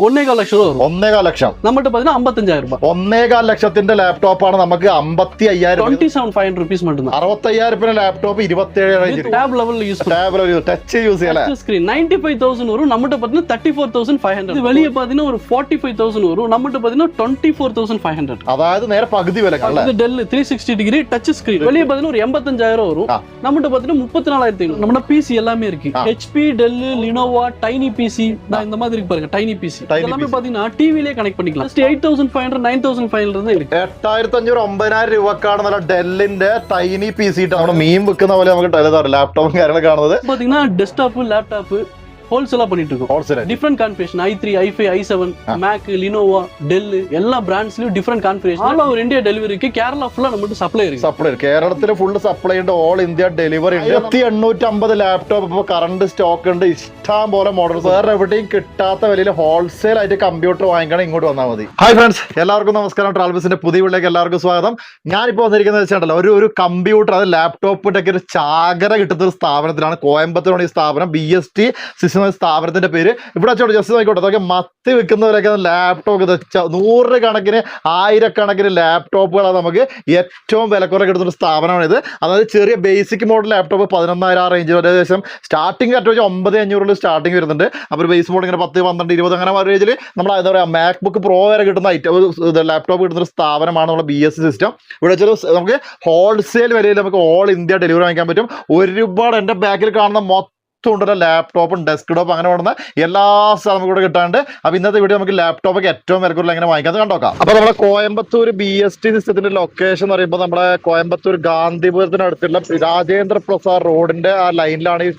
ஒன்னேகால் லட்சம் ரூபா வரும் ഒന്നേകാൽ ലക്ഷം நம்மகிட்ட பாத்தீங்கன்னா ஐம்பத்தஞ்சாயிரம் ரூபாய் ഒന്നേകാൽ ലക്ഷത്തിന്റെ ലാപ്ടോപ്പാണ് നമുക്ക് അമ്പത്തി അയ്യായിരം twenty seven five hundred rupees மட்டும் தான் അറുപത്തയ്യായിരത്തിന് ലാപ്ടോപ്പ് ഇരുപത്തി ഏഴ് റേഞ്ചിൽ டேப் லெவல்ல யூஸ் ടാബിൽ touch use ചെയ്യല screen ninety five thousand வரும் நம்மகிட்ட பாத்தீங்கன்னா thirty four thousand five hundred வெளியே பாத்தீங்கன்னா ஒரு ஃபார்ட்டி ஃபைவ் தௌசண்ட் வரும் நம்மகிட்ட பாத்தீங்கன்னா twenty four thousand five hundred അതായത് നേരെ പകുതി വില അല്ലേ இது Dell three sixty degree touch screen வெளியே பாத்தீங்கன்னா ஒரு எண்பத்தஞ்சாயிரம் வரும் ஆ. நம்மகிட்ட பாத்தீங்கன்னா முப்பத்தி நாலாயிரத்தி ஐநூறு நம்ம பிசி எல்லாமே இருக்கு ஆ. HP Dell Lenovo tiny PC இந்த மாதிரி இருக்கு பாருங்க டைனி பிசி Tiny எல்லாமே PC. பாத்தீங்கன்னா டிவிலே கனெக்ட் பண்ணிக்கலாம் just eight thousand five hundred nine thousand five hundred இருக்கு എട്ടായിരത്തി അഞ്ഞൂറ് ഒമ്പതിനായിരം രൂപക്കാണ് നല്ല ഡെല്ലിന്റെ ടൈനി പി സി നമ്മുടെ മീൻ വെക്കുന്ന പോലെ നമുക്ക് ടെലിതാണ് ലാപ്ടോപ്പും കാര്യങ്ങളൊക്കെ കാണുന്നത് பாத்தீங்கன்னா டெஸ்க்டாப் லேப்டாப் ஹோல்சேலா பண்ணிட்டு இருக்கோம் wholesale different configuration I three I five I seven ah. Make Lenovo Dell எல்லா பிராண்ட்ஸ்லயும் different configuration all over India டெலிவரிக்கு கேரளா ஃபுல்லா நம்மகிட்ட சப்ளை இருக்கு സപ്ലൈ കേരളത്തിൽ ഫുള്ള് സപ്ലൈ ഉണ്ട് ഓൾ ഇന്ത്യ ഡെലിവറി ഉണ്ട് ആയിരത്തി എണ്ണൂറ്റി അമ്പത് ലാപ്ടോപ്പ് ഇപ്പോൾ കറണ്ട് സ്റ്റോക്ക് ഉണ്ട് ഇഷ്ടം പോലെ മോഡൽസ് വേറെ എവിടെയും കിട്ടാത്ത വിലയിൽ ഹോൾസെയിൽ ആയിട്ട് കമ്പ്യൂട്ടർ വാങ്ങിക്കണം ഇങ്ങോട്ട് വന്നാൽ മതി ഹായ് ഫ്രണ്ട്സ് എല്ലാവർക്കും നമസ്കാരം ട്രാവൽസിന്റെ പുതിയ വീട്ടിലേക്ക് എല്ലാവർക്കും സ്വാഗതം ഞാനിപ്പോൾ വന്നിരിക്കുന്നത് വെച്ചിട്ടുണ്ടല്ലോ ഒരു ഒരു കമ്പ്യൂട്ടർ അത് ലാപ്ടോപ്പിന്റെ ഒക്കെ ഒരു ചാകര കിട്ടുന്ന ഒരു സ്ഥാപനത്തിലാണ് കോയമ്പത്തൂരാണ് ഈ സ്ഥാപനം ബി എസ് ടി സിസ്റ്റം എന്ന സ്ഥാപനത്തിന്റെ പേര്. ഇവിടെ വെച്ചോട്ട് ജസ്റ്റ് നോക്കിക്കോട്ടെ. അതൊക്കെ മത്തി വെക്കുന്നവരൊക്കെ ലാപ്ടോപ്പ് നൂറ് കണക്കിന് ആയിരക്കണക്കിന് ലാപ്ടോപ്പുകളാണ് നമുക്ക് ഏറ്റവും വിലക്കുറവ് കിട്ടുന്ന ഒരു സ്ഥാപനമാണ് ഇത്. അതായത് ചെറിയ ബേസിക് മോഡൽ ലാപ്ടോപ്പ് പതിനൊന്നായിരം ആ റേഞ്ചിൽ ഏകദേശം സ്റ്റാർട്ടിംഗ് അറ്റ് വെച്ചാൽ ഒമ്പത് അഞ്ഞൂറിൽ സ്റ്റാർട്ടിംഗ് വരുന്നുണ്ട്. അപ്പോൾ ബേസ് മോഡൽ ഇങ്ങനെ പത്ത് പന്ത്രണ്ട് ഇരുപത് അങ്ങനെ ആ റേഞ്ചിൽ നമ്മൾ എന്താ പറയുക മാക് ബുക്ക് പ്രോ വരെ കിട്ടുന്ന ഐറ്റം ലാപ്ടോപ്പ് കിട്ടുന്ന ഒരു സ്ഥാപനമാണ് നമ്മുടെ ബി എസ് സി സിസ്റ്റം ഇവിടെ വെച്ചാൽ നമുക്ക് ഹോൾസെയിൽ വിലയിൽ നമുക്ക് ഓൾ ഇന്ത്യ ഡെലിവറി വാങ്ങിക്കാൻ പറ്റും. ഒരുപാട് എന്റെ ബാക്കിൽ കാണുന്ന മൊത്തം ഉണ്ടല്ലോ ലാപ്ടോപ്പും ഡെസ്ക്ടോപ്പ് അങ്ങനെ വേണ്ട എല്ലാ സ്ഥലം ഇവിടെ കിട്ടാണ്ട് അപ്പൊ ഇന്നത്തെ വീഡിയോ നമുക്ക് ലാപ്ടോപ്പ് ഒക്കെ ഏറ്റവും വിലക്കുറവിൽ എങ്ങനെ വാങ്ങിക്കാൻ കണ്ടോക്കാം. അപ്പൊ നമ്മുടെ കോയമ്പത്തൂർ ബി എസ് ടി സിസ്റ്റത്തിന്റെ ലൊക്കേഷൻ എന്ന് പറയുമ്പോൾ നമ്മുടെ കോയമ്പത്തൂർ ഗാന്ധിപുരത്തിനടുത്തുള്ള രാജേന്ദ്ര പ്രസാദ് റോഡിന്റെ ആ ലൈനിലാണ് ഈ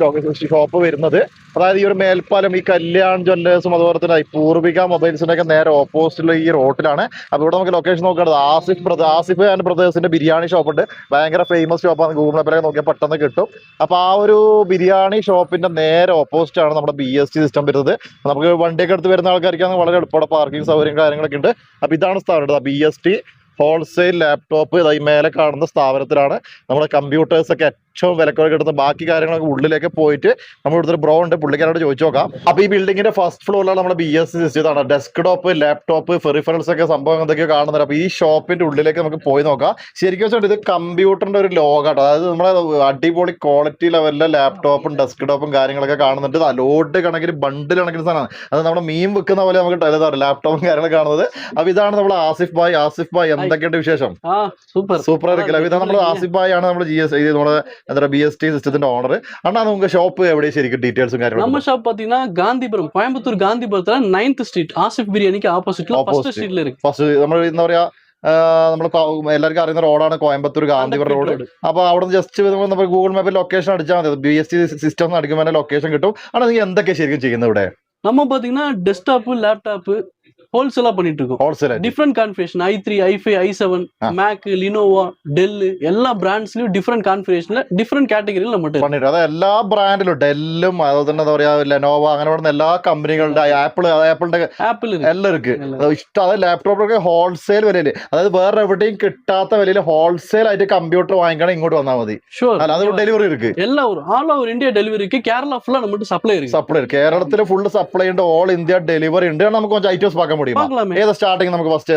ഷോപ്പ് വരുന്നത്. അതായത് ഈ ഒരു മേൽപ്പാലം ഈ കല്യാൺ ജ്വല്ലേഴ്സും അതുപോലെ തന്നെ പൂർവിക മൊബൈൽസിന്റെ ഒക്കെ നേരെ ഓപ്പോസിറ്റുള്ള ഈ റോട്ടിലാണ്. അപ്പോൾ ഇവിടെ നമുക്ക് ലൊക്കേഷൻ നോക്കേണ്ടത് ആസിഫ് ബ്രദ ആസിഫ് ആൻഡ് ബ്രദേഴ്സിന്റെ ബിരിയാണി ഷോപ്പ് ഉണ്ട് ഭയങ്കര ഫേമസ് ഷോപ്പാണ് ഗൂഗിൾ മാപ്പിലൊക്കെ നോക്കിയാൽ പെട്ടെന്ന് കിട്ടും. അപ്പോൾ ആ ഒരു ബിരിയാണി ഷോപ്പിന്റെ നേരെ ഓപ്പോസിറ്റ് ആണ് നമ്മുടെ ബി എസ് ടി സിസ്റ്റം വരുന്നത്. നമുക്ക് വണ്ടിയൊക്കെ എടുത്ത് വരുന്ന ആൾക്കാർക്കാണ് വളരെ എളുപ്പമുള്ള പാർക്കിംഗ് സൗകര്യം കാര്യങ്ങളൊക്കെ ഉണ്ട്. അപ്പോൾ ഇതാണ് സ്ഥലം B S T wholesale laptop ഇതാ ഈ മേലെ കാണുന്ന സ്ഥാപനത്തിലാണ്. നമ്മുടെ കമ്പ്യൂട്ടേഴ്സ് ഒക്കെ ഏറ്റവും വിലക്കുറവ് കിട്ടുന്ന ബാക്കി കാര്യങ്ങളൊക്കെ ഉള്ളിലേക്ക് പോയിട്ട് നമ്മൾ ഇവിടുത്തെ ബ്രോ ഉണ്ട് പുള്ളിക്കാരോട് ചോദിച്ചു നോക്കാം. അപ്പോൾ ഈ ബിൽഡിങ്ങിന്റെ ഫസ്റ്റ് ഫ്ലോറിലാണ് നമ്മുടെ B S C system desk desktop laptop peripherals ഒക്കെ സംഭവം എന്തൊക്കെയോ കാണുന്നത് അപ്പോൾ ഈ ഷോപ്പിന്റെ ഉള്ളിലേക്ക് നമുക്ക് പോയി നോക്കാം. ശരിക്കും വെച്ചാൽ ഇത് കമ്പ്യൂട്ടറിന്റെ ഒരു ലോകാട്ടോ അതായത് നമ്മളെ അടിപൊളി ക്വാളിറ്റി ലെവലിലെ ലാപ്ടോപ്പും ഡെസ്ക്ടോപ്പും കാര്യങ്ങളൊക്കെ കാണുന്നുണ്ട്. ലോഡ് കണക്കിന് ബണ്ടിൽ കണക്കിന് സാധനമാണ്. അത് നമ്മുടെ മീൻ വെക്കുന്ന പോലെ നമുക്ക് ലാപ്ടോപ്പും കാര്യങ്ങളൊക്കെ കാണുന്നത്. അപ്പോൾ ഇതാണ് നമ്മുടെ ആസിഫ് ഭായ്. ആസിഫ് ഭായ് എന്തൊക്കെയുണ്ട് വിശേഷം ஆ சூப்பர் സൂപ്പർ ആയിരിക്കില്ല അപ്പൊ ഇതാണ് നമ്മുടെ ആസിഫ് ഭായ് ആണ് നമ്മുടെ ജി എസ് നമ്മുടെ എന്താ ബി എസ് ടി സിസ്റ്റത്തിന്റെ ഓണർ അണ്ണാ നമുക്ക് ഷോപ്പ് എവിടെ ശരിക്കും ഡീറ്റെയിൽസും நம்ம കാര്യങ്ങളും ஷாப் பாத்தீங்கன்னா காந்திபுரம் கோயம்புத்தூர் காந்திபுரத்துல நைன்த் ஸ்ட்ரீட் ஆசிப் பிரியாணிக்கு ஆப்போசிட்ல ஃபர்ஸ்ட் Opposite. ஸ்ட்ரீட்ல இருக்கு ഫസ്റ്റ് നമ്മൾ എന്താ പറയാ നമ്മൾ എല്ലാവർക്കും അറിയുന്ന റോഡാണ് കോയമ്പത്തൂർ ഗാന്ധിപുരം റോഡ് road. അപ്പൊ അവിടെ നിന്ന് ജസ്റ്റ് നമ്മൾ ഗൂഗിൾ മാപ്പിൽ ലൊക്കേഷൻ അടിച്ചാൽ മതി ബി എസ് ടി സിസ്റ്റം അടിക്കുമ്പോൾ തന്നെ ലൊക്കേഷൻ കിട്ടും ആണ് നിങ്ങൾ എന്തൊക്കെ ശരിക്കും ചെയ്യുന്നത് ഇവിടെ நம்ம பாத்தீங்கன்னா டெஸ்க்டாப் லேப்டாப் ஹோல்சேலா பண்ணிட்டு இருக்கோம் ஹோல்சேலா different configuration I three I five I seven Mac Lenovo Dell எல்லா பிராண்ட்ஸ்லயும் ഡിഫറെന്റ് കാൺഫിഗറേഷനിൽ ഡിഫറെന്റ് കാറ്റഗറിയിൽ നമ്മൾ പണിയിട്ട് അതായത് എല്ലാ ബ്രാൻഡിലും ഡെല്ലും അതുപോലെ തന്നെ എന്താ പറയാ ലെനോവ അങ്ങനെ പറയുന്ന എല്ലാ കമ്പനികളുടെ ആപ്പിൾ ആപ്പിളിന്റെ ആപ്പിൾ എല്ലാം ഇരിക്ക്. ഇഷ്ടം. അത് ലാപ്ടോപ്പൊക്കെ ഹോൾസെയിൽ വിലയിൽ അതായത് വേറെ എവിടെയും കിട്ടാത്ത വിലയിൽ ഹോൾസെയിൽ ആയിട്ട് കമ്പ്യൂട്ടർ വാങ്ങിക്കണം ഇങ്ങോട്ട് വന്നാൽ മതി. അത് ഡെലിവറി ഇരിക്ക്. എല്ലാ ആൾ ഓവർ ഇന്ത്യ ഡെലിവറി ഇരിക്കും. കേരള ഫുള്ള നമുക്ക് സപ്ലൈ സപ്ലൈ കേരളത്തിൽ ഫുൾ സപ്ലൈ ഉണ്ട്. ഓൾ ഇന്ത്യ ഡെലിവറി ഉണ്ട്. നമുക്ക് കുറച്ച് ഐറ്റംസ് പാക്കാൻ ஸ்டார்டிங் நமக்கு ஃபர்ஸ்ட்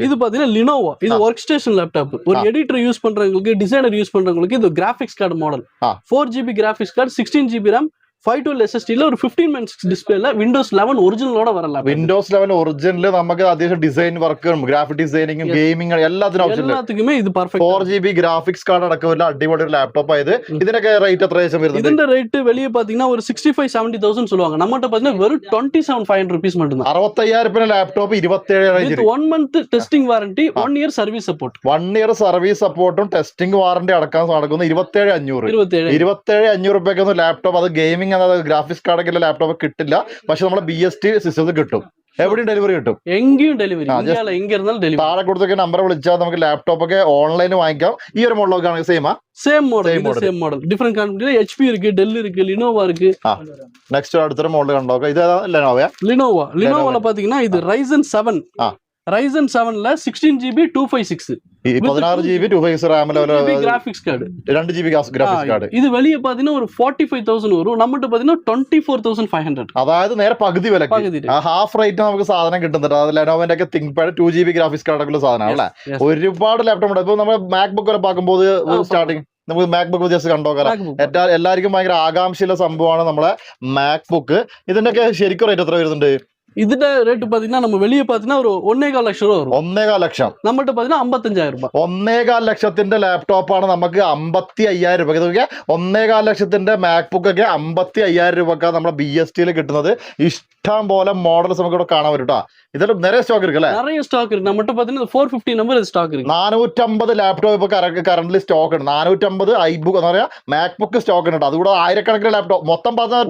இது பாத்தீங்கன்னா லினோவா இது ஒர்க் ஸ்டேஷன் லேப்டாப் ஒரு எடிட்டர் யூஸ் பண்றவங்களுக்கு டிசைனர் யூஸ் பண்றவங்களுக்கு இது graphics card model four GB graphics card sixteen GB RAM five twelve எஸ்எஸ்டில ஒரு ஃபிஃப்டீன் மினிட்ஸ் டிஸ்பிளேல விண்டோஸ் லெவன் ஒரிஜினலோட வர லேப்டாப் വിൻഡോസ് ലെവൻ ഒറിജിനൽ നമുക്ക് അത്യാവശ്യം ഡിസൈൻ വർക്കും ഗ്രാഫിക് ഡിസൈനിങ്ങും Yes. ഗെയിമിംഗ് എല്ലാത്തിനും ഓപ്ഷൻ ഉണ്ട് எல்லாத்துக்குமே இது for perfect G B graphics card അടക്കമില്ല അടിപൊളി ഒരു ലാപ്ടോപ്പ് ആയത് ഉം. ഇതിനൊക്കെ റേറ്റ് എത്ര ശേഷം വരുന്നത് ഇതിന്റെ ரேட் வெளியே பாத்தீங்கன்னா ஒரு சிக்ஸ்டி ஃபைவ் செவன்டி தௌசண்ட் சொல்லுவாங்க நம்மகிட்ட பாத்தீங்கன்னா வெறும் twenty seven five hundred rupees மட்டும் தான் അറുപത്തയ്യായിരത്തിന് ലാപ്ടോപ്പ് ഇരുപത്തേഴ് റേഞ്ചിൽ with one month testing warranty ah. One year service support one year service സപ്പോർട്ടും ടെസ്റ്റിംഗ് വാറന്റി അടക്കം നടക്കുന്ന ഇരുപത്തേഴ് അഞ്ഞൂറ് இருபத்தி ஏழு ഇരുപത്തേഴ് അഞ്ഞൂറ് റുപ്യക്കൊന്നും ലാപ്ടോപ്പ് അത് ഗെയിമിംഗ് അതായത് ഗ്രാഫിക്സ് കാർഡൊക്കെ ലാപ്ടോപ്പ് കിട്ടില്ല പക്ഷെ നമ്മുടെ ബി എസ് ടി സിസ്റ്റത്തിൽ കിട്ടും എവിടെയും ഡെലിവറി കിട്ടും எங்கேயும் டெலிவரி ஆ, just- இந்தியால எங்க இருந்தாலும் டெலிவரி താഴെ കൊടുത്തൊക്കെ നമ്പർ വിളിച്ചാൽ നമുക്ക് ലാപ്ടോപ്പ് ഒക്കെ ഓൺലൈനിൽ വാങ്ങിക്കാം ഈ ഒരു മോഡലൊക്കെ ആണെങ്കിൽ സെയിമാ சேம் மாடல் Same இது model. சேம் மாடல் டிஃபரெண்ட் கம்பெனில ஹெச்பி இருக்கு டெல் இருக்கு லினோவா இருக்கு നെക്സ്റ്റ് അടുത്തൊരു മോഡൽ കണ്ടോക്കാം ഇത് ലെനോവയാ லினோவா லினோவால பாத்தீங்கன்னா இது ரைசன் செவன் ஆ. Ryzen 7ல sixteen G B two five six ഈ പതിനാറ് G B two five റാമിൽ graphics card രണ്ട് ஜி பி ഗ്രാഫിക്സ് കാർഡ് இது வெளிய பாத்தீங்கன்னா ஒரு ஃபார்ட்டி ஃபைவ் தௌசண்ட் வரும் நம்மகிட்ட பாத்தீங்கன்னா twenty four thousand five hundred അതായത് നേരെ പകുതി വിലക്ക് பகுதி ആ ഹാഫ് റേറ്റ് നമുക്ക് സാധനം കിട്ടുന്നുണ്ട് അത് ലെനോവിന്റെ ഒക്കെ ThinkPad two G B graphics കാർഡൊക്കെ സാധനമാണ് അല്ലേ yes. ഒരുപാട് ലാപ്ടോപ്പ് ഉണ്ട് ഇപ്പൊ നമ്മൾ മാക് ബുക്ക് ഒക്കെ പാക്കുമ്പോൾ ആ, സ്റ്റാർട്ടിങ് നമുക്ക് മാക് ബുക്ക് ജസ്റ്റ് കണ്ടോക്കാം MacBook. എല്ലാ എല്ലാവർക്കും ഭയങ്കര ആകാംക്ഷയുള്ള സംഭവമാണ് നമ്മളെ മാക് ബുക്ക് ഇതിന്റെയൊക്കെ ശരിക്കും റേറ്റ് എത്ര വരുന്നുണ്ട് இதுல ரேட் பாத்தீங்கன்னா நம்ம வெளிய பாத்தீங்கன்னா ஒரு ஒன்னே கால் லட்சம் ரூபா வரும் ഒന്നേകാൽ ലക്ഷം நம்மகிட்ட பாத்தீங்கன்னா ஐம்பத்தஞ்சாயிரம் ரூபாய் ഒന്നേകാൽ ലക്ഷത്തിന്റെ ലാപ്ടോപ്പാണ് നമുക്ക് അമ്പത്തി അയ്യായിരം രൂപ ഇതൊക്കെ ഒന്നേകാൽ ലക്ഷത്തിന്റെ മാക് ബുക്ക് ഒക്കെ അമ്പത്തി അയ്യായിരം രൂപക്കാണ് നമ്മുടെ ബി എസ് ടിയിൽ കിട്ടുന്നത് ഇഷ്ടം പോലെ മോഡൽസ് നമുക്ക് ഇവിടെ കാണാൻ വരും இதோட நிறைய ஸ்டாக் இருக்குல்ல நிறைய ஸ்டாக் இருக்கு நம்மகிட்ட பார்த்தீங்கன்னா ഫോർ ഫിഫ്റ്റി നമ്പർ സ്റ്റോക്ക് ഇരിക്കും. നാനൂറ്റമ്പത് ലാപ്ടോപ്പ് ഇപ്പോൾ കറന്റ് സ്റ്റോക്ക് ഉണ്ട് നാനൂറ്റമ്പത് ഐബുക്ക് എന്ന് പറയാ മാക് ബുക്ക് സ്റ്റോക്ക് ഉണ്ട് അതുകൂടെ ആയിരക്കണക്കിന് ലാപ്ടോപ്പ് മൊത്തം പതിനാറ്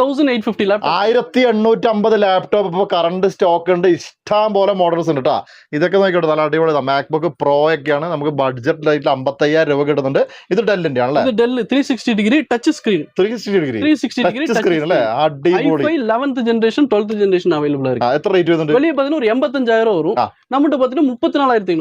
തൗസൻഡ് ആയിരത്തി എണ്ണൂറ്റി അമ്പത് ലാപ്ടോപ്പ് ഇപ്പൊ കറണ്ട് സ്റ്റോക്ക് ഉണ്ട് ഇഷ്ടം പോലെ മോഡൽസ് ഉണ്ട് കേട്ടോ ഇതൊക്കെ നോക്കിയിട്ട് നല്ല അടിപൊളി മാക്ബുക്ക് പ്രോ ഒക്കെയാണ്. നമുക്ക് ബഡ്ജറ്റ് റേറ്റിൽ അമ്പത്തയ്യായിരം രൂപ കിട്ടുന്നുണ്ട്. ഇത് ഡെല്ലിന്റെ ആണ് Dell three sixty degree touch screen three sixty degree three sixty degree screen അല്ലേ? അടിപൊളി. Eleventh generation twelfth generation available ആയിരിക്കും. റേറ്റ് വലിയ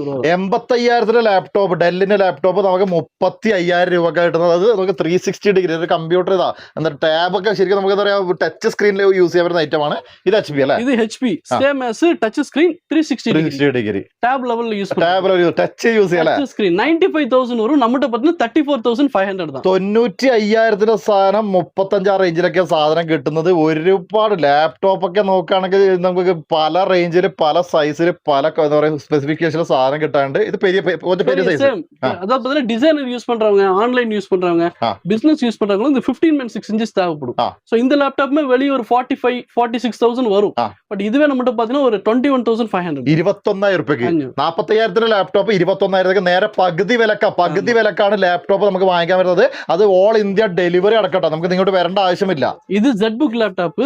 വരും. ലാപ്ടോപ്പ് ഡെല്ലിന്റെ ലാപ്ടോപ്പ് നമുക്ക് മുപ്പത്തി അയ്യായിരം രൂപ കിട്ടുന്നത്. അത് നമുക്ക് ത്രീ സിക്സ്റ്റി ഡിഗ്രി ഒരു കമ്പ്യൂട്ടർ ഇതാ. എന്നിട്ട് ഒക്കെ ശരിക്കും നമുക്ക് എന്താ പറയുക ടച്ച് സ്ക്രീനിൽ യൂസ് ചെയ്യാൻ ഐറ്റം ഐറ്റമാണ് ഇത് എച്ച് പി അല്ലേ? ഇത് H P same touch screen three sixty degree tab level use tab level touch use ചെയ്യാൻ സ്ക്രീൻ നയന്റി ഫൈവ് തൗസൻഡ് വരും. നമ്മുടെ പത്തിന് thirty four thousand five hundred തൊണ്ണൂറ്റി അയ്യായിരത്തിന്റെ സാധനം മുപ്പത്തഞ്ചാറ് റേഞ്ചിലൊക്കെ സാധനം കിട്ടുന്നത്. ഒരുപാട് ലാപ്ടോപ്പ് ഒക്കെ നോക്കുകയാണെങ്കിൽ നമുക്ക് പല റേഞ്ചിൽ പല സൈസിൽ പല എന്താ പറയുക സ്പെസിഫിക്കേഷനിൽ സാധനം കിട്ടാണ്ട് ഇത് പെരിയ പെ- കുറച്ച് പെരിയ സൈസ് சேம் ஆ. அதாவது பாத்தீங்கன்னா டிசைனர் யூஸ் பண்றவங்க ஆன்லைன் யூஸ் பண்றவங்க ஆ. பிசினஸ் யூஸ் பண்றவங்க இந்த பிப்டீன் மென் சிக்ஸ் இன்ச்சஸ் தேவைப்படும் ஆ. சோ இந்த லேப்டாப்மே வெளியே ஒரு forty five forty six thousand வரும் ஆ. பட் இதுவே நம்மகிட்ட பாத்தீங்கன்னா ஒரு twenty one thousand five hundred ഇരുപത്തൊന്നായിരം റുപ്യക്ക് നാപ്പത്തയ്യായിരത്തിന്റെ ലാപ്ടോപ്പ് ഇരുപത്തൊന്നായിരത്തി നേരെ പകുതി വിലക്ക പകുതി വിലക്കാണ് ലാപ്ടോപ്പ് നമുക്ക് വാങ്ങിക്കാൻ വരുന്നത് അത് ഓൾ ഇന്ത്യ ഡെലിവറി അടക്കട്ടെ നമുക്ക് ഇങ്ങോട്ട് വരേണ്ട ആവശ്യമില്ല இது ZBook laptop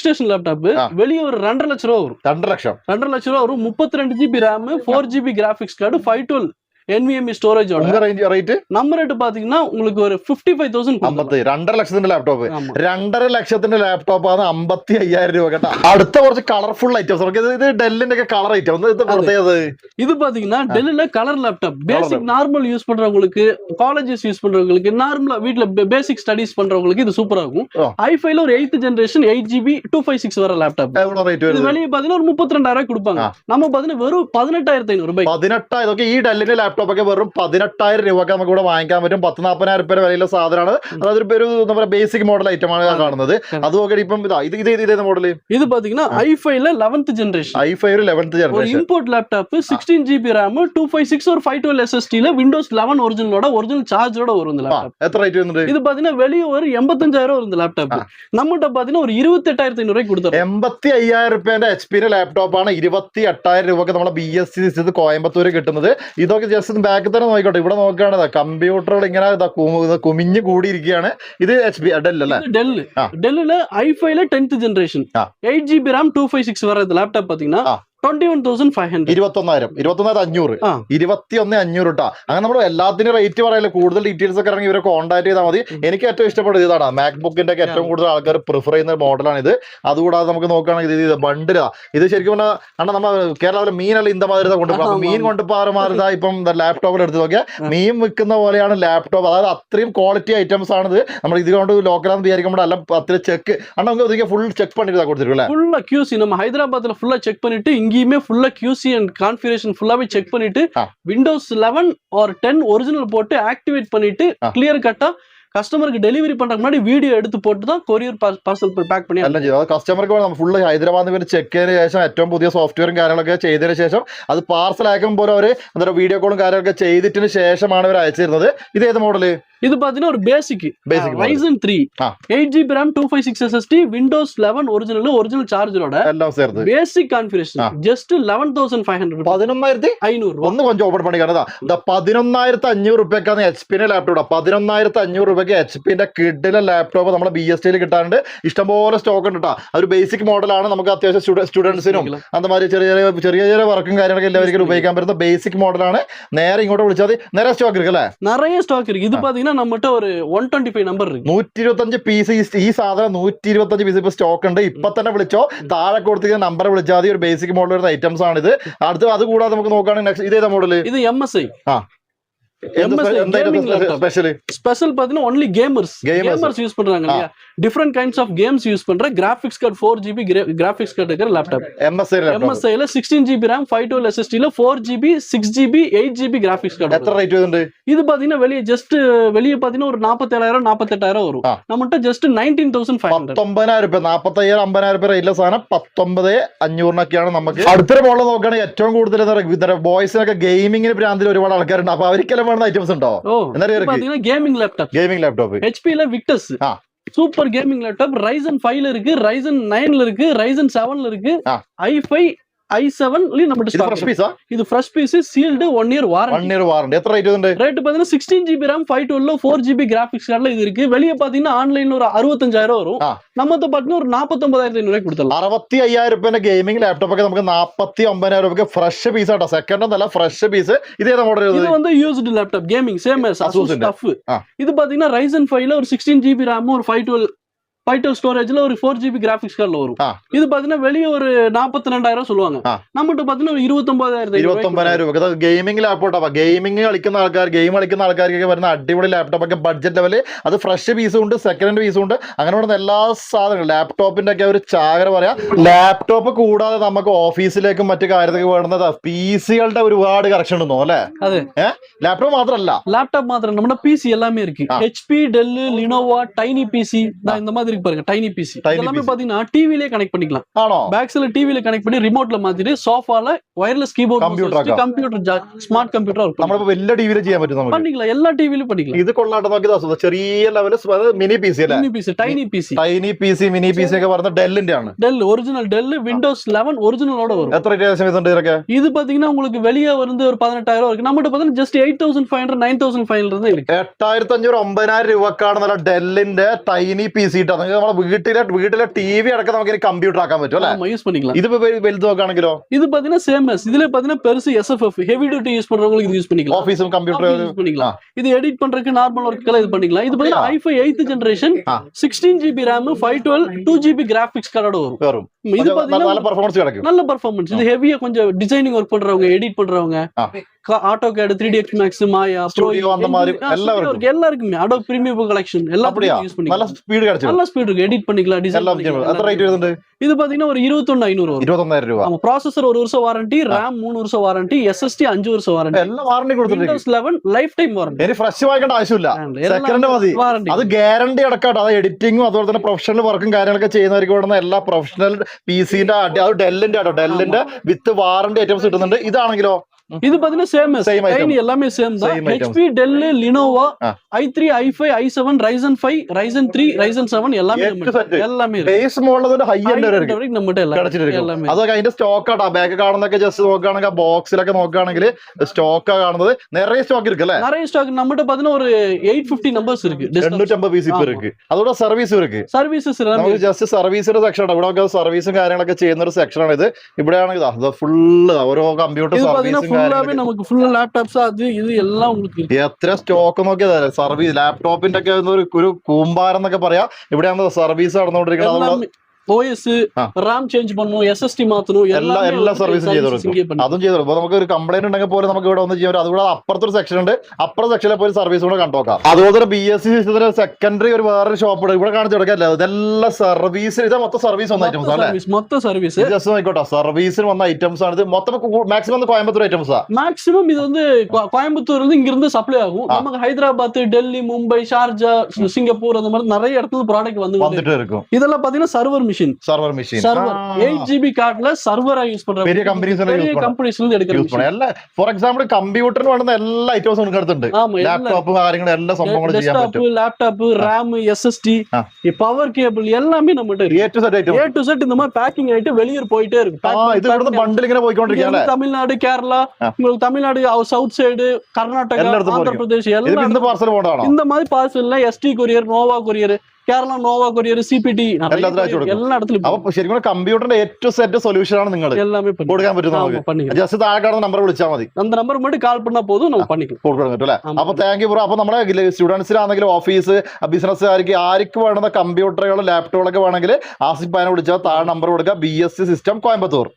workstation laptop ஆ. வெளியே ஒரு ரெண்டரை லட்ச ரூபா வரும். ரெண்டரை லட்சம். ரெண்டரை லட்ச ரூபா வரும். முப்பத்தி ரெண்டு GB RAM four GB graphics card five twelve NVMe ஸ்டோரேஜோட എന്താ റേഞ്ച് റേറ്റ് நம்ம ரேட் பாத்தீங்கன்னா உங்களுக்கு ஒரு ஃபிஃப்டி ஃபைவ் தௌசண்ட் അമ്പത്തി രണ്ടര ലക്ഷത്തിന്റെ ലാപ്ടോപ്പ് ஆமா രണ്ടര ലക്ഷത്തിന്റെ ലാപ്ടോപ്പ് ആണ് അമ്പത്തി അയ്യായിരം രൂപ കേട്ടോ അടുത്ത കുറച്ച് കളർഫുൾ ഐറ്റംസ് നമുക്ക് ഇത് ഇത് ഡെല്ലിന്റെ ഒക്കെ കളർ ഐറ്റം ഇത് പ്രത്യേകത இது பாத்தீங்கன்னா டெல்லில colour laptop basic normal use பண்றவங்களுக்கு காலேஜஸ் யூஸ் பண்றவங்களுக்கு நார்மலா வீட்ல பேசிக் ஸ்டடிஸ் பண்றவங்களுக்கு இது சூப்பரா இருக்கும் ஓ. ஐஃபைல ஒரு eighth generation eight GB two five six வர லேப்டாப் എവിടെ റേറ്റ് இது വരുന്നത് வெளியே பாத்தீங்கன்னா ஒரு முப்பத்தி ரெண்டாயிரம் ரூபாய் கொடுப்பாங்க ஆ. நம்ம பாத்தீங்கன்னா வெறும் பதினெட்டாயிரத்தி ஐநூறு ரூபாய் പതിനെട്ടായിരം ഇതൊക്കെ ഈ ഡെല്ലിന്റെ ലാപ്ടോപ്പ് ഒക്കെ വെറും പതിനെട്ടായിരം രൂപ നമുക്ക് ഇവിടെ വാങ്ങിക്കാൻ പറ്റും പത്ത് നാൽപ്പതിനായിരം രൂപ വിലയിലുള്ള സാധനമാണ് അതായത് ഒരു ഒരു എന്താ പറയുക ബേസിക് മോഡൽ ഐറ്റം ആണ് ഞാൻ കാണുന്നത് അത് നോക്കി ഇപ്പം ഇതാ ഇത് ഇത് ഇത് മോഡൽ இது பாத்தீங்கன்னா ஐஃபைல eleventh generation I five eleventh ஒரு generation import laptop sixteen GB RAM two five six ஒரு five twelve எஸ்எஸ்டில Windows eleven ஒரிஜினலோட original சார்ஜரோட வரும் இந்த ആ லேப்டாப் എത്ര റേറ്റ് വരുന്നുണ്ട് இது பாத்தீங்கன்னா வெளியே ஒரு எண்பத்தஞ்சாயிரம் வரும் இந்த லேப்டாப் ஆ. நம்மகிட்ட பாத்தீங்கன்னா ஒரு இருபத்தி எட்டாயிரத்தி ஐநூறு ரூபாய் கொடுத்துறோம் എൺപത്തി അയ്യായിരം റുപ്യന്റെ എച്ച് പിന്റെ ലാപ്ടോപ്പ് ആണ് ഇരുപത്തി എട്ടായിരം രൂപക്ക് നമ്മളെ ബി എസ് സി കോയമ്പത്തൂർ കിട്ടുന്നത് ഇതൊക്കെ ജസ്റ്റ് ബാക്കിൽ തന്നെ നോക്കിക്കോട്ടെ ഇവിടെ നോക്കുകയാണ് കമ്പ്യൂട്ടറുകൾ ഇങ്ങനെ ഇതാ കു- ഇത് കുമിഞ്ഞ് കൂടിയിരിക്കുകയാണ് ഇത് എച്ച് പി ഡെൽ അല്ലേ இது டெல் ஆ. டெல்லுல ஐஃபைல டென்த் ஜெனரேஷன் ஆ. Eight GB RAM two five six வர லேப்டாப் பாத்தீங்கன்னா അങ്ങനെ നമ്മൾ എല്ലാത്തിനും റേറ്റ് പറയല്ലേ കൂടുതൽ ഡീറ്റെയിൽസ് ഒക്കെ ഇറങ്ങി ഇവരെ കോൺടാക്ട് ചെയ്താൽ മതി. എനിക്ക് ഏറ്റവും ഇഷ്ടപ്പെട്ട ഇതാണ്. മാക്ബുക്കിന്റെ ഒക്കെ ഏറ്റവും കൂടുതൽ ആൾക്കാർ പ്രിഫർ ചെയ്യുന്ന മോഡലാണ് ഇത്. അതുകൂടാതെ നമുക്ക് നോക്കുകയാണെങ്കിൽ ഇത് ബണ്ടിലാ ഇത്. ശരിക്കും പറഞ്ഞാൽ അണ്ണാ നമ്മൾ കേരളത്തിലെ മീനല്ല ഇന്ത മാതിരി കൊണ്ടുപോകാം മീൻ കൊണ്ടുപോകാറുമാരുത ഇപ്പം ലാപ്ടോപ്പിൽ എടുത്ത് നോക്കിയാൽ മീൻ വിൽക്കുന്ന പോലെയാണ് ലാപ്ടോപ്പ് അതായത് അത്രയും ക്വാളിറ്റി ഐറ്റംസ് ആണ് ഇത് നമ്മൾ ഇത് കൊണ്ട് ലോക്കലാന്ന് വിചാരിക്കുമ്പോൾ അല്ല അത്ര ചെക്ക് അണ്ണ നമുക്ക് ഫുൾ ചെക്ക് പണിട്ട് കൊടുത്തിരിക്കും ഫുൾ ക്യൂസിനും ഹൈദരാബാദിൽ ഫുൾ ചെക്ക് പണിയിട്ട് ഇങ്ങനെ இங்கேயுமே ஃபுல்லா QC அண்ட் கான்ஃபிகரேஷன் ஃபுல்லாவே செக் பண்ணிட்டு. Windows eleven or ten original போட்டு ஆக்டிவேட் பண்ணிட்டு. கிளியர் கட்டா கஸ்டமருக்கு டெலிவரி பண்றதுக்கு முன்னாடி வீடியோ எடுத்து போட்டு தான் கொரியர் பார்சல் பேக் பண்ணி എല്ലാം ചെയ്തു അത് കസ്റ്റമർക്ക് നമ്മൾ ഫുള്ള് ഹൈദരാബാദ് പേര് ചെക്ക് ചെയ്തതിന് ശേഷം ഏറ്റവും പുതിയ സോഫ്റ്റ്വെയറും കാര്യങ്ങളൊക്കെ ചെയ്തതിന് ശേഷം അത് പാർസൽ അയക്കുമ്പോൾ അവർ എന്താ പറയുക വീഡിയോ കോളും കാര്യങ്ങളൊക്കെ ചെയ്തിട്ടിന് ശേഷമാണ് ഇവർ അയച്ചിരുന്നത് ഇത് ഏത് മോഡല് இது பாத்தீங்கன்னா ஒரு basic Basic model. Ryzen three ஆ. Eight GB RAM two five six SSD Windows eleven original original சார்ஜரோட എല്ലാം ചേർത്ത് பேசிக் கான்ஃபிகரேஷன் ஆ. Just eleven thousand five hundred പതിനൊന്നായിരത്തി ஐநூறு ரூபாய் ഒന്ന് കൊഞ്ചം ഓപ്പൺ പണി കാരണം ഇതാ പതിനൊന്നായിരത്തി അഞ്ഞൂറ് റുപ്യക്കാണ് എച്ച് പിന്റെ ലാപ്ടോപ്പ് പതിനൊന്നായിരത്തി നോക്കിയാൽ എച്ച് പിന്റെ കിഡിലെ ലാപ്ടോപ്പ് നമ്മുടെ ബി എസ് ടിയിൽ കിട്ടാണ്ട് ഇഷ്ടംപോലെ സ്റ്റോക്ക് ഉണ്ട് കേട്ടോ ഒരു ബേസിക് മോഡലാണ് നമുക്ക് അത്യാവശ്യം സ്റ്റുഡൻസിനും അത് മാതിരി ചെറിയ ചെറിയ ചെറിയ ചെറിയ വർക്കും കാര്യങ്ങളൊക്കെ എല്ലാവർക്കും ഉപയോഗിക്കാൻ പറ്റുന്ന ബേസിക് മോഡലാണ് നേരെ ഇങ്ങോട്ട് വിളിച്ചാൽ മതി. നേരെ സ്റ്റോക്ക് ഇരിക്കും അല്ലേ? നിറയെ സ്റ്റോക്ക് ഇരിക്കും. இது பாத்தீங்கன்னா நம்மகிட்ட ஒரு ஒன் டுவெண்ட்டி ஃபைவ் நம்பர் இருக்கு നൂറ്റി ഇരുപത്തഞ്ച് പീസ് ഈ സാധനം നൂറ്റി ഇരുപത്തഞ്ച് പീസ് ഇപ്പൊ സ്റ്റോക്ക് ഉണ്ട്. ഇപ്പൊ തന്നെ വിളിച്ചോ. താഴെ കൊടുത്ത് നമ്പർ വിളിച്ചാൽ മതി. ഒരു ബേസിക് മോഡൽ വരുന്ന ഐറ്റംസ് ആണ് ഇത് അടുത്ത് അത് കൂടാതെ നമുക്ക് നോക്കുകയാണെങ്കിൽ നെക്സ്റ്റ് ഇതേതാ മോഡൽ ഇത് എം എസ് ഐ ആ. ஸ்பெஷல் பாத்தீங்கன்னா only gamers Gamers. Gamers use பண்றாங்க இல்லையா different kinds of games use பண்ற graphics card four GB graphics card இருக்கிற laptop M S I எம்எஸ்ஐல sixteen GB RAM five twelve எஸ்எஸ்டில four GB six GB eight GB graphics എത്ര card rate വരുന്നുണ്ട് இது பாத்தீங்கன்னா வெளியே just வெளியே பாத்தீங்கன்னா ஒரு நாற்பத்தேழாயிரம் நாற்பத்தெட்டாயிரம் வரும் ஆ. நம்மகிட்ட just nineteen thousand five hundred പത്തൊമ്പതിനായിരം രൂപ നാപ്പത്തയ്യായിരം അമ്പതിനായിരം രൂപ റേറ്റിലെ സാധനം പത്തൊമ്പത് അഞ്ഞൂറിനൊക്കെയാണ് നമുക്ക് അടുത്തൊരു മോഡൽ നോക്കുകയാണെങ്കിൽ ഏറ്റവും കൂടുതൽ ബോയ്സിനൊക്കെ ഗെയിമിങ്ങിന് ഭ്രാന്തിൽ ഒരുപാട് ആൾക്കാരുണ്ട് അപ്പൊ അവർക്കെല്ലാം വേണ്ട ഐറ്റംസ് ഉണ്ടോ ஓ என்ன இது இருக்கு பாத்தீங்கன்னா gaming laptop gaming laptop ஹெச்பில Victus ஆ. சூப்பர் கேமிங் லேப்டாப் ரைசன் ஃபைவ்ல இருக்கு ரைசன் நைன்ல இருக்கு ரைசன் செவன்ல இருக்கு ஆ. ஐ ஃபைவ் ஐ செவன்லயும் நம்ம ഇത് ഫ്രഷ് പീസാ இது fresh piece sealed one year one warranty year warranty എത്ര റേറ്റ് വരുന്നുണ്ട് ரேட் பாத்தீங்கன்னா sixteen GB RAM five twelve four GB graphics கார்டுல இது இருக்கு வெளியே பாத்தீங்கன்னா ஆன்லைன்ல ஒரு அறுபத்தஞ்சாயிரம் வரும் ஆ. நம்ம பாத்தீங்கன்னா ஒரு நாற்பத்தொன்பதாயிரத்தி ஐநூறு கொடுத்துடலாம் അറുപത്തി അയ്യായിരം രൂപന്റെ ഗെയിമിംഗ് ലാപ്ടോപ്പ് ഒക്കെ നമുക്ക് നാപ്പത്തി ഒമ്പതിനായിരം രൂപയ്ക്ക് ഫ്രഷ് പീസ് ആട്ടോ സെക്കൻഡ് ഒന്നല്ല ഫ്രഷ് പീസ് ഇത് ഏതാ മോഡൽ இது வந்து used laptop gaming same Asus Asus இந்த. டஃப் ஆ. இது பாத்தீங்கன்னா ரைசன் ஃபைவ்ல ஒரு சிக்ஸ்டீன் ஜிபி ரேம் ஒரு ஃபைவ் டுவெல் ஃபைவ் டுவெல் ஸ்டோரேஜ்ல ஒரு ஃபோர் ஜிபி கிராஃபிக்ஸ் கார்டில் வரும் ஆ. இது பாத்தீங்கன்னா வெளியே ஒரு நாற்பத்தி ரெண்டாயிரம் சொல்லுவாங்க ஆ. நம்மகிட்ட பாத்தீங்கன்னா ஒரு ഇരുപത്തൊമ്പതായിരത്തി ഇരുപത്തി ഒമ്പതിനായിരം രൂപ ഗെയിമിംഗ് ലാപ്ടോപ്പ് അപ്പൊ ഗെയിമിംഗ് കളിക്കുന്ന ആൾക്കാർ ഗെയിം കളിക്കുന്ന ആൾക്കാർക്കൊക്കെ വരുന്ന അടിപൊളി ലാപ്ടോപ്പ് ഒക്കെ ബഡ്ജറ്റ് ലെവല് അത് ഫ്രഷ് പീസും ഉണ്ട് സെക്കൻഡ് പീസും ഉണ്ട് അങ്ങനെ വരുന്ന എല്ലാ സാധനങ്ങളും ലാപ്ടോപ്പിന്റെ ഒക്കെ ഒരു ചാകര പറയാം ലാപ്ടോപ്പ് കൂടാതെ നമുക്ക് ഓഫീസിലേക്കും മറ്റു കാര്യത്തിലേക്ക് വേണ്ടുന്നത് പി സികളുടെ ഒരുപാട് കറക്ഷൻ ഉണ്ടോ അല്ലെ അതെ. ലാപ്ടോപ്പ് മാത്രമല്ല லேப்டாப் மாத்திரம் நம்ம பிசி எல்லாமே இருக்கு ஆ. HP Dell Lenovo tiny PC இந்த மாதிரி இருக்கு பாருங்க டைனி பிசி எல்லாமே. பாத்தீங்கன்னா டிவிலே கனெக்ட் பண்ணிக்கலாம். ആണോ பேக்ஸ்ல டிவில கனெக்ட் பண்ணி ரிமோட்ல மாத்திட்டு சோஃபால wireless keyboard computer computer smart computer നമ്മളിപ്പോ വലിയ ടിവിയിൽ ചെയ്യാൻ പറ്റും പണിക്കില്ല എല്ലാ ടിവിയിലും പണിക്കില്ല ഇത് കൊള്ളാട്ട് നോക്കി ചെറിയ ലെവൽ മിനി പി സി അല്ലേ mini P C tiny P C tiny P C mini P C ഒക്കെ പറഞ്ഞ ഡെല്ലിന്റെ ആണ്. Dell original Dell Windows eleven original എത്ര எத்தனை ரேஷன் இது இருக்கு இது பாத்தீங்கன்னா உங்களுக்கு வெளியே வந்து ஒரு பதினெட்டாயிரம் இருக்கு நம்மகிட்ட பாத்தீங்கன்னா just eight thousand five hundred nine thousand എട്ടായിരത്തി അഞ്ഞൂറ് ഒമ്പതിനായിരം രൂപക്കാണ് നല്ല ഡെല്ലിന്റെ ടൈനി പി സി നമ്മുടെ വീട്ടിലെ വീട്ടിലെ ടി വി അടക്കം നമുക്ക് കമ്പ്യൂട്ടർ ആക്കാൻ പറ്റും അല്ലേ? യൂസ് പണിക്കില്ല. ഇത് വലുത് നോക്കാണെങ്കിലോ ഇത് പാത്തீங்கன்னா சேம் எம்எஸ் இதுல பாத்தீங்கன்னா பெருசு எஸ்எஃப்எஃப் ஹெவி டியூட்டி யூஸ் பண்றவங்களுக்கு இது யூஸ் பண்ணிக்கலாம். ஆபீஸும் கம்ப்யூட்டர் யூஸ் பண்ணிக்கலாம். இது எடிட் பண்றதுக்கு நார்மல் ஒர்க் எல்லாம் இது பண்ணிக்கலாம். இது பாத்தீங்கன்னா I five eighth generation sixteen GB RAM five twelve two GB graphics கார்டோட வரும். வரும். இது பாத்தீங்கன்னா நல்ல பெர்ஃபார்மன்ஸ் கிடைக்கும். நல்ல பெர்ஃபார்மன்ஸ் இது ஹெவியா கொஞ்சம் டிசைனிங் ஒர்க் பண்றவங்க எடிட் பண்றவங்க. ஆ. AutoCAD three D X Max Maya pro Studio அந்த மாதிரி எல்லாருக்கும். எல்லாருக்குமே அடோ பிரீமியம் கலெக்ஷன் அப்படியா எல்லாத்தையும் யூஸ் നല്ല பண்ணிக்கலாம் സ്പീഡ് കിടച്ചു நல்ல ஸ்பீட் இருக்கு எடிட் பண்ணிக்கலாம் டிசைன் എല്ലാം ചെയ്യും. എത്ര റേറ്റ് വരുന്നുണ്ട് இது பாத்தீங்கன்னா ஒரு இருபத்தொன்னு ஐநூறு வரும் ഇരുപത്തൊന്നായിരം രൂപ ஆமா ப்ராசஸர் ஒரு வருஷம் வாரண்டி ரேம் மூணு வருஷம் வாரண்டி எஸ்எஸ்டி அஞ்சு வருஷம் வாரண்டி എല്ലാം വാറണ്ടി കൊടുത്തിട്ടുണ്ട് Windows eleven lifetime warranty ഇനി ഫ്രഷ് വാങ്ങിക്കേണ്ട ആവശ്യമില്ല സെക്കൻഡ് മതി வாரண்டி അത് ഗ്യാരണ്ടി അടക്കാട്ടോ അത് എഡിറ്റിംഗും അതുപോലെ തന്നെ പ്രൊഫഷണൽ വർക്കും കാര്യങ്ങളൊക്കെ ചെയ്യുന്നവർക്ക് വേണ്ടുന്ന എല്ലാ പ്രൊഫഷണൽ പി സിന്റെ അത് ഡെല്ലിന്റെ ആട്ടോ ഡെല്ലിന്റെ വിത്ത് വാറണ്ടി ഐറ്റംസ് കിട്ടുന്നുണ്ട് ഇതാണെങ്കിലോ இது பாத்தீங்கன்னா சேம் செயின் எல்லாமே சேம் தான் HP Dell Lenovo I three I five I seven Ryzen five Ryzen three Ryzen seven எல்லாமே எல்லாமே ബേസ് മോഡൽ ഹൈ എൻഡ് കിടച്ചിട്ടുണ്ട് അതൊക്കെ അതിന്റെ സ്റ്റോക്കാട്ടോ ബാക്ക് കാണുന്നൊക്കെ ജസ്റ്റ് നോക്കുകയാണെങ്കിൽ ബോക്സിലൊക്കെ നോക്കുകയാണെങ്കിൽ സ്റ്റോക്കാ കാണുന്നത്. നിറയെ സ്റ്റോക്ക് ഇരിക്കും അല്ലേ? നിറയെ സ്റ്റോക്ക് നമ്മുടെ പാத்தீங்கன்னா ஒரு எயிட் ஃபிஃப்டி நம்பர்ஸ் இருக்கு எண்ணூற்றி ஐம்பது பீஸ் இப்போ இருக்கு അതോടെ സർവീസ് ഇരിക്ക്. സർവീസസ് നമുക്ക് ജസ്റ്റ് സർവീസിന്റെ സെക്ഷൻ ആണ്. ഇവിടെ സർവീസും കാര്യങ്ങളൊക്കെ ചെയ്യുന്ന ഒരു സെക്ഷനാണ് ഇത്. ഇവിടെയാണെങ്കിൽ ഫുള്ള് ഓരോ കമ്പ്യൂട്ടർ സർവീസും ஃபுல்லாவே കാര്യങ്ങളൊക്കെ நமக்கு ஃபுல்லா லேப்டாப்ஸ் அது இது எல்லாம் உங்களுக்கு இருக்கு എത്ര സ്റ്റോക്ക് നോക്കിയതല്ലേ സർവീസ് ലാപ്ടോപ്പിന്റെ ഒക്കെ ഒരു ഒരു കൂമ്പാരം എന്നൊക്കെ പറയാം ഇവിടെയാണ് സർവീസ് നടന്നുകൊണ്ടിരിക്കുന്നത് അതുകൊണ്ട് எல்லாமே ஓஎஸ் ஆ. ரேம் சேஞ்ச் பண்ணணும் எஸ்எஸ்டி மாத்தணும் എല്ലാ எல்லாமே എല്ലാ வந்து സർവീസും ചെയ്ത് services இங்கே കൊടുക്കും பண்ணி അതും ചെയ്തു കൊടുക്കും നമുക്ക് ഒരു കംപ്ലൈന്റ് ഉണ്ടെങ്കിൽ പോലും നമുക്ക് ഇവിടെ ഒന്ന് ചെയ്യാൻ പറ്റും അതുകൂടെ അപ്പുറത്തൊരു സെക്ഷൻ ഉണ്ട് അപ്പുറത്തെ സെക്ഷനിലെ പോയി സർവീസ് കൂടെ കണ്ടോക്കാം അതുപോലെ ബി എസ് സി സിസ്റ്റത്തിന് സെക്കൻഡറി ഒരു വേറൊരു ഷോപ്പ് ഉണ്ട് ഇവിടെ കാണിച്ചു കൊടുക്കല്ലേ ഇതെല്ലാം സർവീസ് ഇത് മൊത്തം സർവീസ് വന്ന ഐറ്റംസ് അല്ലേ சர்வீஸ் மொத்த சர்வீஸ் ഇത് ജസ്റ്റ് നോക്കോട്ടെ സർവീസിന് വന്ന ഐറ്റംസ് ആണ് ഇത് മൊത്തം മാക്സിമം കോയമ്പത്തൂർ ഐറ്റംസാ மேக்ஸிமம் இது வந்து கோ- கோயம்புத்தூர் இருந்து இங்க இருந்து சப்ளை ஆகும் ஆ. நமக்கு ஹைதராபாத் டெல்லி மும்பை ஷார்ஜா சிங்கப்பூர் அந்த மாதிரி நிறைய இடத்துல ப்ராடக்ட் வந்து கொண்டே വന്നിട്ട് இருக்கும் இருக்கு. இதெல்லாம் பாத்தீங்கன்னா server machine Machine server machine server eight GB கார்டுல சர்வரா யூஸ் பண்ற பெரிய companies எல்லாம் பெரிய use பண்ண- கம்பெனிஸ்ல இருந்து எடுக்கிற യൂസ് பண்ண എല്ലാ ഫോർ എക്സാമ്പിൾ കമ്പ്യൂട്ടറിന് വേണ്ടുന്ന എല്ലാ ഐറ്റംസും നിങ്ങൾക്ക് അടുത്തുണ്ട് ஆமா எல்லாம் ലാപ്ടോപ്പ് കാര്യങ്ങൾ എല്ലാ സംഭവങ്ങളും ചെയ്യാൻ டெஸ்க்டாப் പറ്റും லேப்டாப் ரேம் எஸ்எஸ்டி ஆ. பவர் கேபிள் எல்லாமே நம்மகிட்ட இருக்கு A to set item A to set இந்த மாதிரி பேக்கிங் ஆயிட்டு வெளியூர் போயிட்டே இருக்கு ആ Pack- ഇത് ഇവിടുന്ന് pack- ബണ്ടിൽ ഇങ്ങനെ இங்க പോയിക്കൊണ്ടിരിക്കുക வந்து അല്ലേ தமிழ்நாடு கேரளா ஆ. உங்களுக்கு தமிழ்நாடு சவுத் சைடு கர்நாடகா எல்லா இடத்துக்கும் ஆந்திர போறீங்க. பிரதேஷ் ഇത് எல்லாம் ഇന്ന് പാർസൽ പോകണതാണോ இந்த மாதிரி பார்சல்ல ST courier Noah courier Kerala Noah courier CBT எல்லாத்துலயும் அனுப்பிச்சு கொடுக்கும். எல்லா இடத்துலயும் അപ്പൊ ശരിക്കും കമ്പ്യൂട്ടറിന്റെ ഏറ്റവും സെറ്റ് സൊല്യൂഷൻ ആണ് നിങ്ങൾ எல்லாமே பண்ணி കൊടുക്കാൻ പറ്റും ஆமா, നമുക്ക് பண்ணிக்கலாம் ജസ്റ്റ് താഴെ കാണുന്ന നമ്പർ വിളിച്ചാൽ മതി அந்த നമ്പർ மட்டும் കാൾ பண்ணா போதுം നമുക്ക് பண்ணிக்கலாம் കൊടുക്കാൻ പറ്റും അല്ലേ ആമാ. അപ്പൊ താങ്ക് യു ബ്രോ അപ്പൊ നമ്മുടെ സ്റ്റുഡൻസിനാണെങ്കിലും ഓഫീസ് ബിസിനസ്സുകാർക്ക് ആർക്ക് വേണ്ടുന്ന കമ്പ്യൂട്ടറുകൾ ലാപ്ടോപ്പുകളൊക്കെ വേണമെങ്കിൽ ആസിഫ് ഭായനെ വിളിച്ചാൽ താഴെ നമ്പർ കൊടുക്കുക B S C system Coimbatore